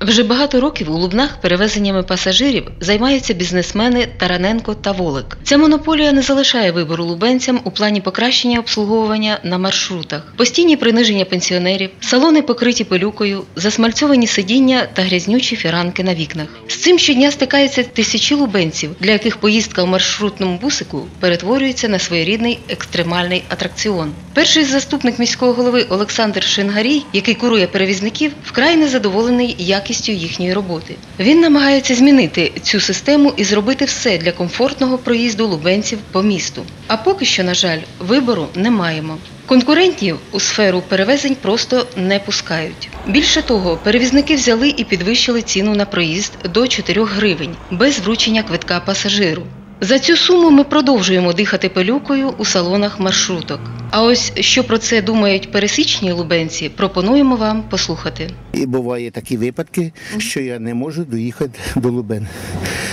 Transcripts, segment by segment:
Вже багато років у Лубнах перевезеннями пасажирів займаються бізнесмени Тараненко та Волик. Ця монополія не залишає вибору лубенцям у плані покращення обслуговування на маршрутах, постійні приниження пенсіонерів, салони покриті пилюкою, засмальцьовані сидіння та грязнючі фіранки на вікнах. З цим щодня стикаються тисячі лубенців, для яких поїздка у маршрутному бусику перетворюється на своєрідний екстремальний атракціон. Перший заступник міського голови Олександр Шингарій, який курує перевізників, вкрай незадоволений якістю їхньої роботи. Він намагається змінити цю систему і зробити все для комфортного проїзду лубенців по місту. А поки що, на жаль, вибору не маємо. Конкурентів у сферу перевезень просто не пускають. Більше того, перевізники взяли і підвищили ціну на проїзд до 4 гривень без вручення квитка пасажиру. За цю суму ми продовжуємо дихати пилюкою у салонах маршруток. А ось що про це думають пересічні лубенці, пропонуємо вам послухати. І буває такі випадки, що я не можу доїхати до Лубен.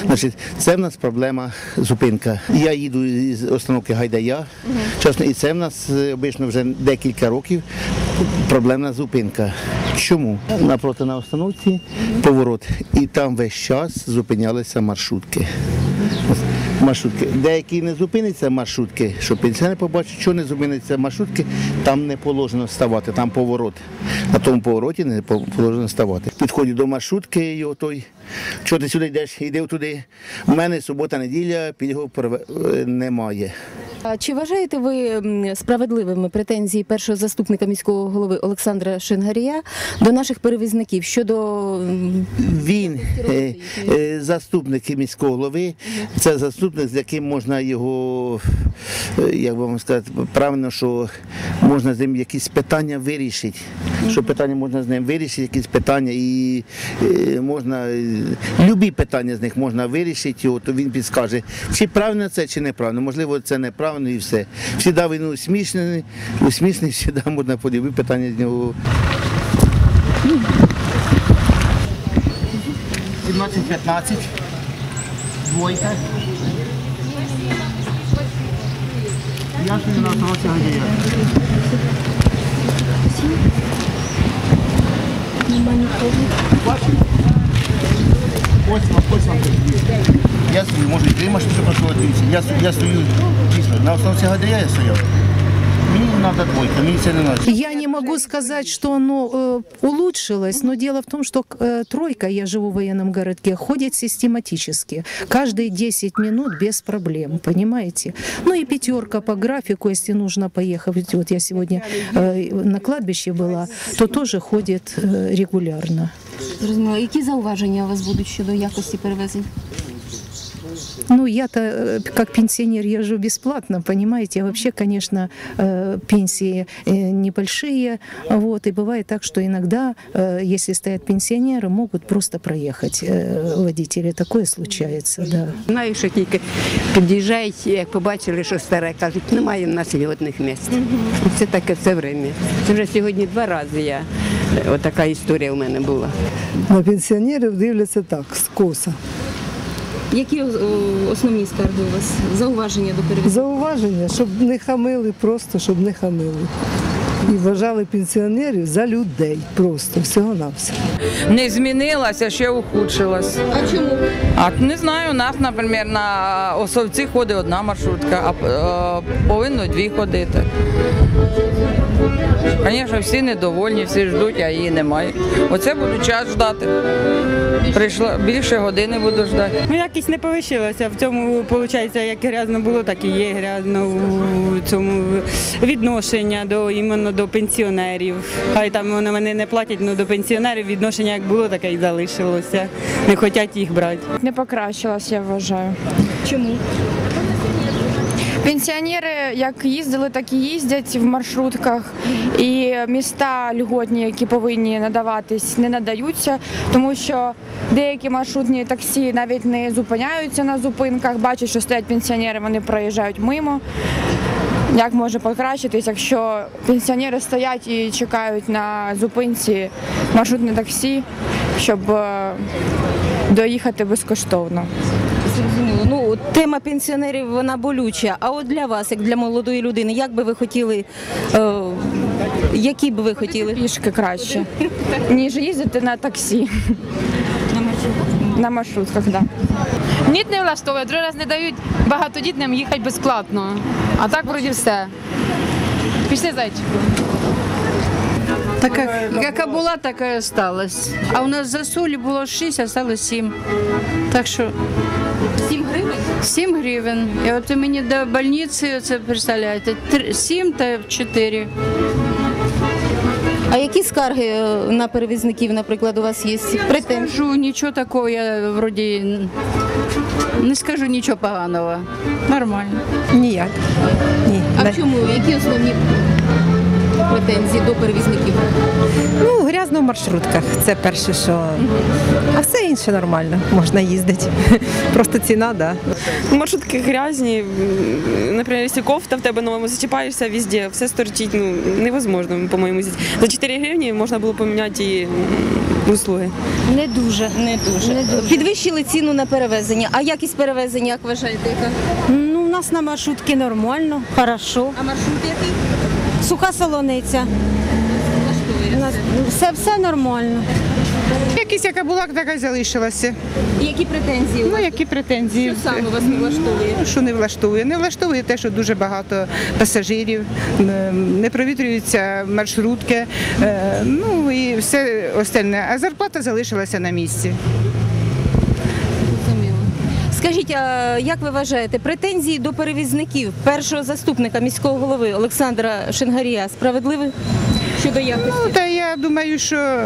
Значить, це в нас проблема зупинка. Я їду з остановки Гайдая, чесно, і це в нас е, обично вже декілька років проблемна зупинка. Чому? Напроти на остановці поворот, і там весь час зупинялися маршрутки. Маршрутки. Деякі не зупиняться маршрутки, щоб пенсіонери побачать, що не зупиняться маршрутки, там не положено ставати, там поворот. На тому повороті не по- положено ставати. Підходять до маршрутки, і отой, що ти сюди йдеш, йди туди. У мене субота, неділя, під його е, немає. Чи вважаєте ви справедливими претензії першого заступника міського голови Олександра Шингарія до наших перевізників щодо Він е, е, заступник міського голови, це заступник, з яким можна його, е, як би вам сказати, правильно, що можна з ним якісь питання вирішити. Що питання можна з ним вирішити, якісь питання, і е, можна е, любі питання з них можна вирішити, то він підскаже, чи правильно це, чи неправильно. Можливо, це неправильно і все. Всіда він усмішний, усмішний, всіда можна подивити питання з нього. 17-15. Двойка. Я на остановці Гадяя. Бачите? Ось вам, ось вам тут є. Я стою, може, три машини прошло дивіться. Я, стою- дійсно. На основці Гадяя я стояв. Мені треба двойка, мені це не треба. Я не могу сказать, что оно э, улучшилось, но дело в том, что э, тройка, я живу в военном городке, ходит систематически. Каждые 10 минут без проблем, понимаете? Ну и пятерка по графику, если нужно поехать. Вот я сегодня э, на кладбище была, то тоже ходит э, регулярно. зрозуміло, які зауваження у вас будуть щодо якості перевезень? Ну, я-то э, как пенсионер езжу бесплатно, понимаете. А вообще, конечно, э, пенсии э, небольшие. Вот, и бывает так, что иногда, э, если стоят пенсионеры, могут просто проехать э, водители. Такое случается, да. Знаю, що тільки під'їжджають, як побачили, що старе, кажуть, немає в нас льготних місць. Це таке все время. Це вже сьогодні два рази я. Отака історія у мене була. На пенсіонерів дивляться так, скоса. Які основні скарги у вас? Зауваження до перевезень? Зауваження, щоб не хамили, просто щоб не хамили. І вважали пенсіонерів за людей просто, всього-навсього. не змінилася, ще ухудшилась. А чому? А не знаю, у нас, наприклад, на Осовці ходить одна маршрутка, а е, повинно дві ходити. Звісно, всі недовольні, всі ждуть, а її немає. Оце буду час ждати. Прийшла більше години буду ждати. Ну, якість не повищилася. В цьому, виходить, як грязно було, так і є грязно в цьому відношення до іменно до пенсіонерів. Хай там вони мене не платять, але до пенсіонерів відношення як було, таке і залишилося. Не хочуть їх брати. Не покращилась, я вважаю. Чому? Пенсіонери як їздили, так і їздять в маршрутках. І міста льготні, які повинні надаватись, не надаються, тому що деякі маршрутні таксі навіть не зупиняються на зупинках, бачать, що стоять пенсіонери, вони проїжджають мимо. Як може покращитись, якщо пенсіонери стоять і чекають на зупинці маршрутне таксі, щоб е, доїхати безкоштовно? Зрозуміло. Ну, тема пенсіонерів вона болюча. А от для вас, як для молодої людини, як би ви хотіли, е, Які б ви хотіли? Пішки краще, ніж їздити на таксі. На маршрутках, так. Да. Ні, не влаштовує. Другий раз не дають багатодітним їхати безплатно. А так вроді все. Пішли зайчику. Така, яка була, така і осталась. А у нас за солі було 6, а стало 7. Так що 7 гривень? 7 гривень. І от мені до больниці, це представляєте, 7 та 4. А які скарги е, на перевізників, наприклад, у вас є? Претензії? Скажу, нічого такого, я вроді не скажу нічого поганого. Нормально. Ніяк. Ні. А чому? Які основні претензії до перевізників? Ну, грязно в маршрутках. Це перше, що. А все інше нормально, можна їздити. Просто ціна, так. Да. Маршрутки грязні, наприклад, якщо кофта в тебе новому зачіпаєшся везде, все сторчить, ну невозможно, по-моєму. За 4 гривні можна було поміняти і услуги. Не дуже. Не дуже. Підвищили ціну на перевезення. А якість перевезення, як вважаєте. Ну, у нас на маршрутці нормально, хорошо. А маршрут який? Суха солониця. Нас все, все нормально. Якісь яка була, така й залишилася. Які претензії? у Ну вас? які претензії? Що саме вас не влаштовує? Ну, Що не влаштовує? Не влаштовує те, що дуже багато пасажирів, не провітрюються маршрутки, е, ну і все остальне. А зарплата залишилася на місці. Зрозуміло. Скажіть, а як ви вважаєте, претензії до перевізників першого заступника міського голови Олександра Шенгарія справедливі щодо якості? Ну, та я думаю, що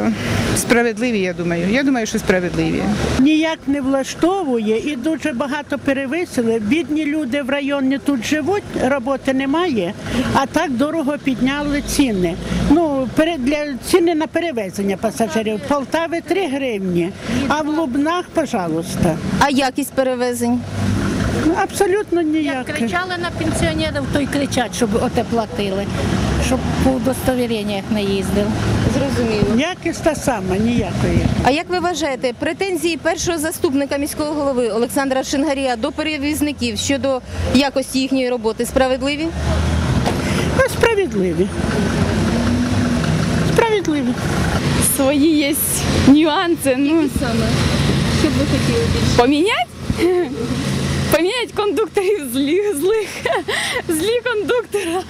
справедливі, я думаю. Я думаю, що справедливі. ніяк не влаштовує і дуже багато перевисили. Бідні люди в районі тут живуть, роботи немає, а так дорого підняли ціни. Ну, для ціни на перевезення пасажирів. Полтави 3 гривні, а в Лубнах, пожалуйста. А якість перевезень? Ну, Абсолютно ніяка. Кричали на пенсіонерів, то й кричать, щоб оте платили, щоб по удостовіреннях не їздили. Зрозуміло. Якість та сама, ніякої. А як ви вважаєте, претензії першого заступника міського голови Олександра Шенгарія до перевізників щодо якості їхньої роботи справедливі? Ну, справедливі. Справедливі. Свої є нюанси. Ну, Саме. Що б ви хотіли більше? поміняти? Поміняти кондукторів злих, злих, злі кондуктора.